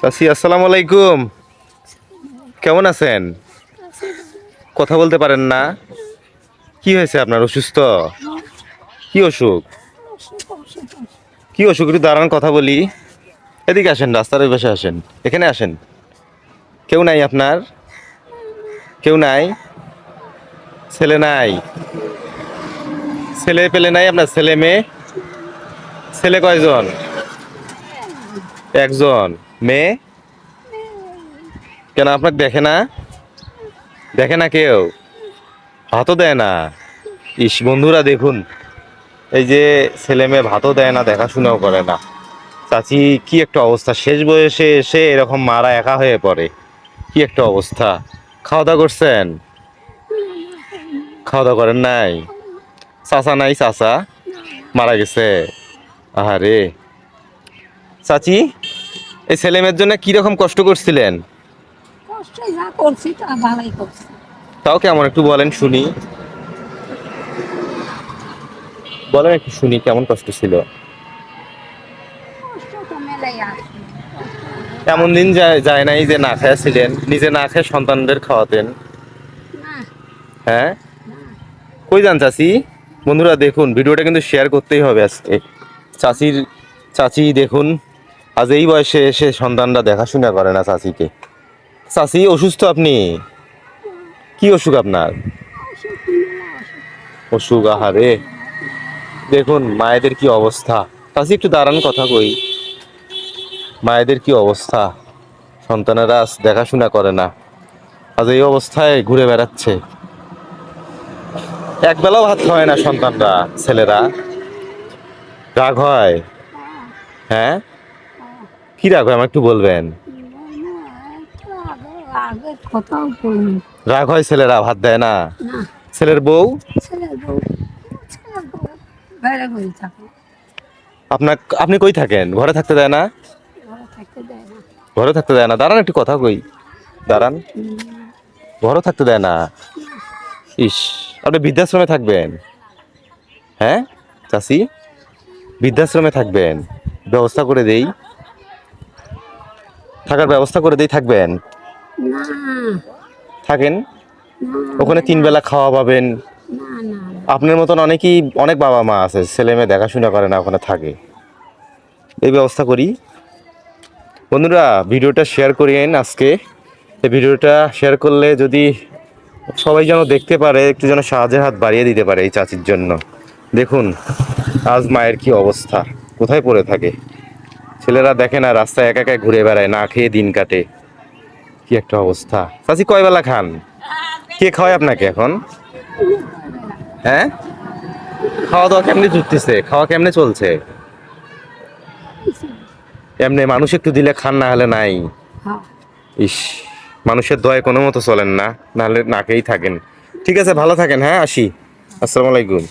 চাচি, আসসালামু আলাইকুম। কেমন আছেন? কথা বলতে পারেন না? কি হয়েছে আপনার, অসুস্থ? কি অসুখ? কি অসুখ? একটু দাঁড়ান, কথা বলি। এদিকে আসেন, রাস্তার ওই পাশে আসেন। এখানে আসেন। কেউ নাই আপনার? কেউ নাই? ছেলে নাই? ছেলে পেলে নাই আপনার ছেলে মেয়ে? ছেলে কয়জন? একজন। মেয়ে? কেন আপনাকে দেখে না? দেখে না কেউ? ভাতও দেয় না। ইস, বন্ধুরা দেখুন, এই যে ছেলে মেয়ে ভাতও দেয় না, দেখাশোনাও করে না। চাচি, কি একটা অবস্থা? শেষ বয়সে এসে এরকম মারা একা হয়ে পড়ে। কি একটা অবস্থা? খাওয়া দাওয়া করছেন? খাওয়া দাওয়া করেন নাই? চাচা নাই, চাচা? মারা গেছে? আহারে। চাচি? এই ছেলে মেয়ের জন্য কীরকম কষ্ট করছিলেন? কষ্ট যা করছি তা ভালোই করছি। তাও কেমন একটু বলেন শুনি। বলেন একটু শুনি কেমন কষ্ট ছিল? এমন দিন যায় যায় নাই যে না খেয়ে ছিলেন নিজে না খেয়ে সন্তানদের খাওয়াতেন। না। হ্যাঁ? কই যান চাচি? বন্ধুরা দেখুন ভিডিওটা কিন্তু শেয়ার করতেই হবে আজকে। চাচির চাচি দেখুন। আজ এই বয়সে এসে সন্তানরা দেখাশোনা করে না চাচিকে চাচি অসুস্থ আপনি? কি অসুখ আপনার? অসুখ, আহারে। দেখুন, মায়েদের কি অবস্থা। চাচি একটু দাঁড়ান, কথা কই। মায়েদের কি অবস্থা? সন্তানেরা আজ দেখাশোনা করে না। আজ এই অবস্থায় ঘুরে বেড়াচ্ছে। একবেলাও ভাত খায় না সন্তানরা, ছেলেরা। রাগ হয়? হ্যাঁ? কি রাগ হয় আমার একটু বলবেন? রাগ হয় ছেলেরা, ভাত দেয় না? ছেলের বউ? আপনার আপনি কই থাকেন? ঘরে থাকতে দেয় না? ঘরে থাকতে দেয় না। ঘরে দাঁড়ান, একটু কথা কই। দাঁড়ান। ঘরও থাকতে দেয় না? ইস, আপনি বৃদ্ধাশ্রমে থাকবেন? হ্যাঁ চাষি বৃদ্ধাশ্রমে থাকবেন? ব্যবস্থা করে দেই। থাকার ব্যবস্থা করে দেই থাকবেন? থাকেন? ওখানে তিন বেলা খাওয়া পাবেন। আপনার মতন অনেকেই অনেক বাবা মা আছে ছেলে মেয়ে দেখাশোনা করে না ওখানে থাকে। এই ব্যবস্থা করি। বন্ধুরা ভিডিওটা শেয়ার করিয়েন আজকে। এই ভিডিওটা শেয়ার করলে যদি সবাই যেন দেখতে পারে একটু যেন সাহায্যের হাত বাড়িয়ে দিতে পারে এই চাচির জন্য। দেখুন আজ মায়ের কি অবস্থা কোথায় পড়ে থাকে? ছেলেরা দেখে না রাস্তায় একা একা ঘুরে বেড়ায় না খেয়ে দিন কাটে। কি একটা অবস্থা। চাচি কয় বেলা খান? কে খাওয়ায় আপনাকে এখন? হ্যাঁ? খাওয়া দাওয়া কেমনে জুটতেছে খাওয়া কেমনে চলছে? এমনি মানুষ একটু দিলে খান না হলে নাই। হ্যাঁ। ইস মানুষের দয়ে কোনো মতো চলেন না নাহলে নাকেই থাকেন। ঠিক আছে ভালো থাকেন হ্যাঁ আসি। আসসালামু আলাইকুম।